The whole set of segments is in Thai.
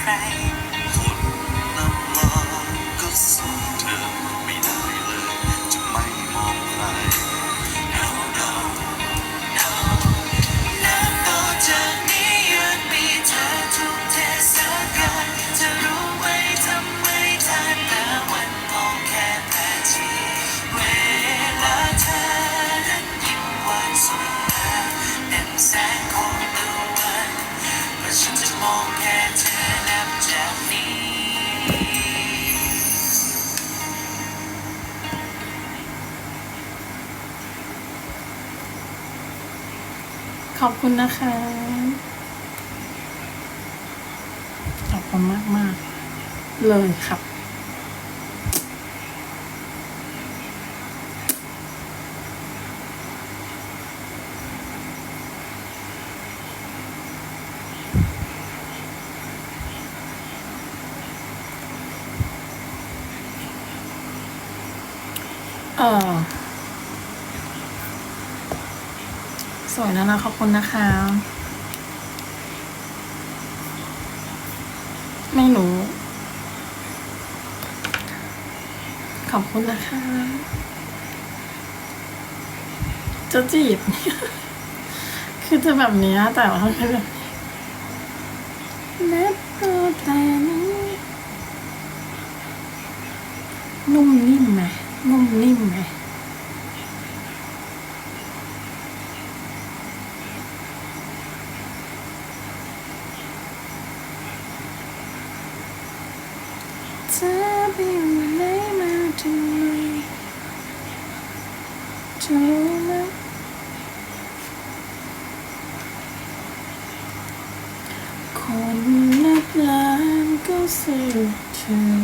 ใคร ขอบคุณนะคะ ขอบคุณมากมากเลยครับ เออ ส วยแล้วนะ ขอบคุณนะคะ ไม่รู้ ขอบคุณนะคะ จะจีบ คือจะแบบเนี้ยแต่ว่าคือแบบเล็บตัวแต่นี้นุ่มนิ่มไหมนุ่มนิ่มไหม เธอไปอยู่ไหนมาทำไมเธอรู้ไหม คนนับล้านก็สื่อเธอ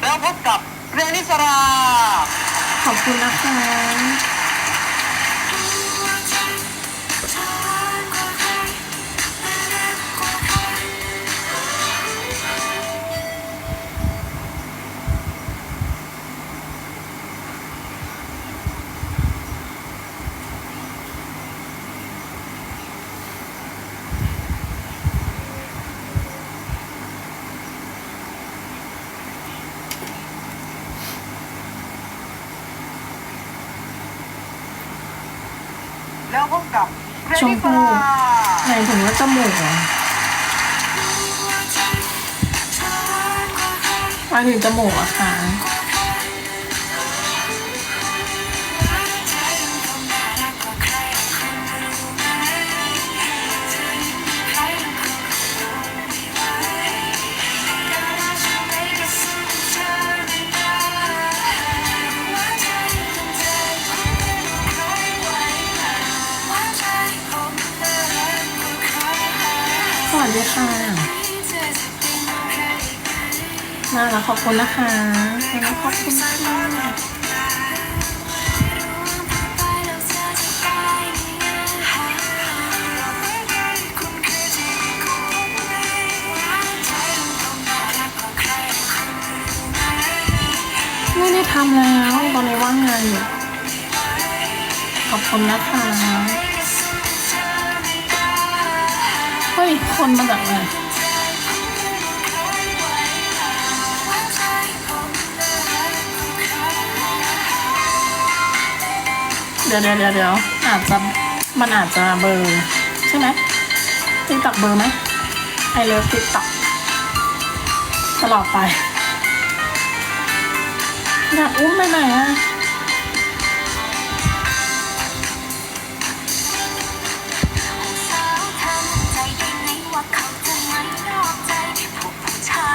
แล้วพบกับเรนิสรา ขอบคุณนะคะ แล้วพบกับเรชมนิสพู่ราไหนถึงว่าจมูกเหรอหมายถึงจมูกอะค่ะ น่ารักขอบคุณนะคะขอบคุณค่ะไม่ได้ทำแล้ว ตอนนี้ว่างงานอยู่ ขอบคุณนะคะเฮ้ย คนมาจากไหน ดี๋ยวเดี๋ยวเดี๋ยวเดี๋ยวอาจจะมันอาจจะเบอร์ใช่ไหมติ๊กตักเบอร์ไหมไอเลิฟติ๊กตักตลอดไปอยากอุ้มไปไหนอะ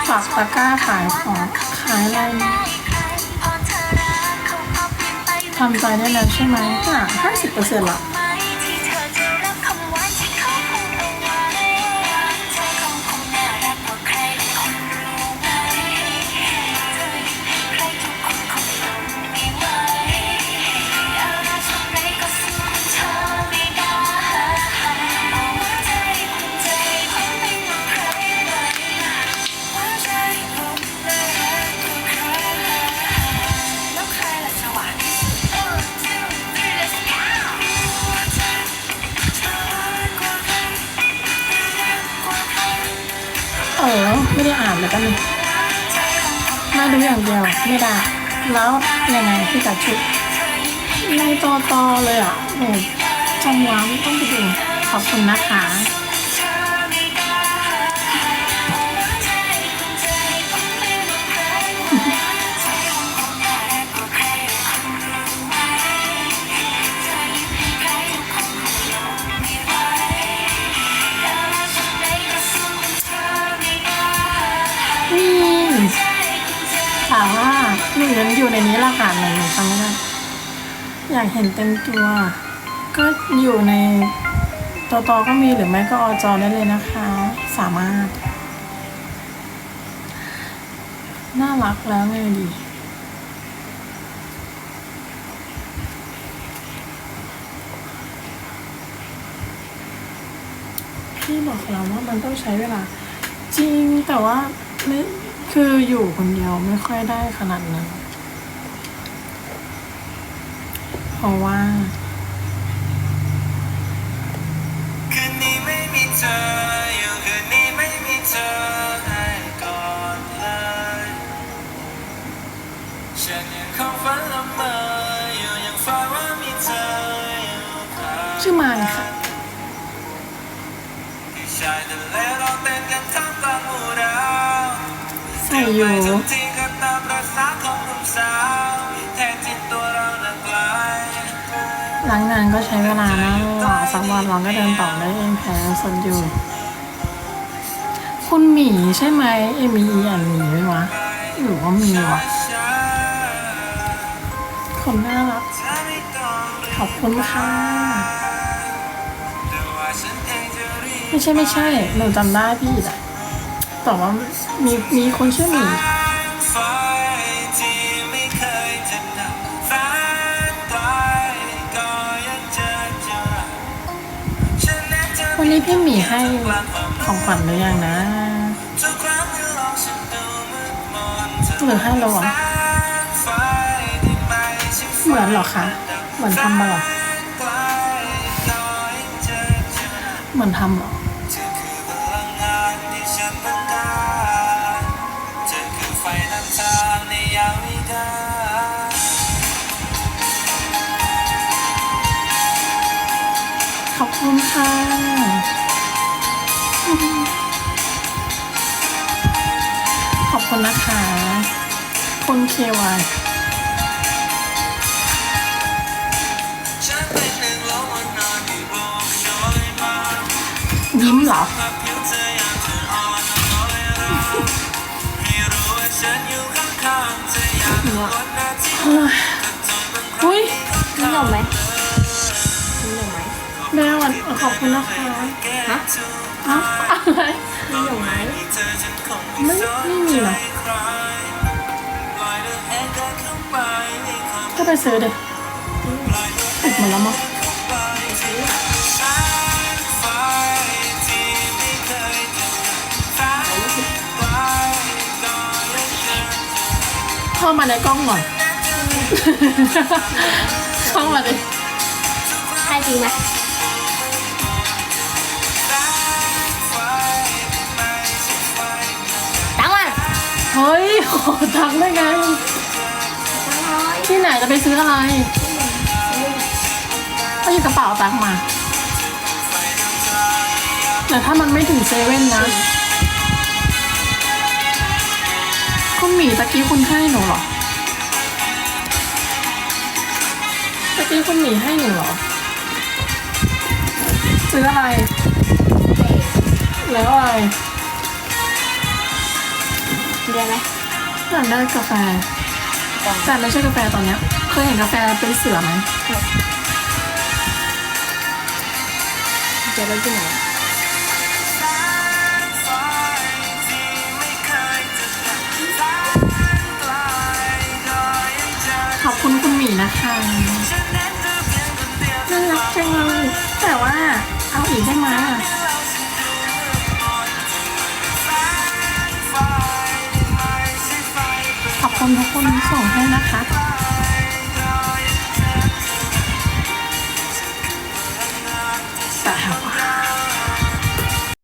ฝากตะกร้าขายของขายอะไร ทำใจได้แล้วใช่ไหมค่ะห้าสิบเปอร์เซ็นต์ละ ยวกันงมาดูอย่างเดียวไม่ได้ แล้วยังไงพี่กัดชุดในตอตอเลยอะโหจังหวะต้องไปดูขอบคุณนะคะ ว่าหนูยังอยู่ในนี้ละค่ะหนูหนูฟังไม่ได้อยากเห็นเต็มตัว ก็อยู่ในตอตอก็มีหรือไม่ก็อจอได้เลยนะคะ สามารถ น่ารักแล้วไงดีพี่บอกเราว่ามันต้องใช้เวลา จริงแต่ว่าไม่ คืออยู่คนเดียวไม่ค่อยได้ขนาดนั้น เพราะว่าคืนนี้ไม่มีเธออยู่คืนนี้ไม่มีเธอให้ก่อนเลยฉันยังคงฝันละเมออยู่ยังฝันว่ามีเธออยู่ข้างชื่อมายค่ะ ที่ชายทะเล อยู่องหนุ่มสาวแทนที่ตัวเรานั้นกลล้างงานก็ใช้เวลานะหล่ะสักวันเราก็เดินต่อได้เองแพ้สนอยู่ คุณหมีใช่ไหมเอมีอีอ่านหมีไหมวะหรือว่ามีวะคนน่ารักขอบคุณค่ะไม่ใช่ไม่ใช่หนูจำได้พี่อะ แต่ว่ามีมีคนชื่อหมีวันนี้พี่หมีให้ของขวัญหรือยังนะหรือให้เราเหรอเหมือนเหรอคะเหมือนทำมาเหรอเหมือนทำเหรอ คุณค่ะ ขอบคุณนะคะ คุณเควายฉันเป็นหนึ่งลมวันนอนที่โบกโชยมายิ้มเหรอกับผิวเธออย่างเธออ่อนน้อยเราให้รู้ว่าฉันอยู่ข้างๆเธออย่างคนหน้าที่เฮ้ยจนเป็นอุ้ยนิยมไหมนิยมไหม แม่วันขอบคุณนะคะฮะอะอะไรนิยมไหมเธอฉันคงไม่ไม่มีเหรอใครปล่อยเธอเองเดินเข้าไปในความก็ไปซื้อเด็ติดหมดแล้วมั้งไฟที่ไม่เคยจะแสนไกลก็ยังเจอเข้ามาในกล้องหน่อยเข้ามาดิใช่จริงไหม ขอตังค์ได้ไงที่ไหนจะไปซื้ออะไรก็หยิบกระเป๋าตังค์มา แต่ถ้ามันไม่ถึงเซเว่นนะคุณหมีตะกี้คุณให้หนูเหรอตะกี้คุณหมีให้หนูเหรอ ซื้ออะไร แล้วอะไรเรียนไหม อยากได้กาแฟแต่ไม่ใช่กาแฟตอนเนี้ยเคยเห็นกาแฟเป็นเสือไหมจะได้ที่ไหนขอบคุณคุณหมีนะคะน่ารักจังเลยแต่ว่าเอาอีกได้ไหม อะขอบคุณทุกคนที่ส่งให้นะคะ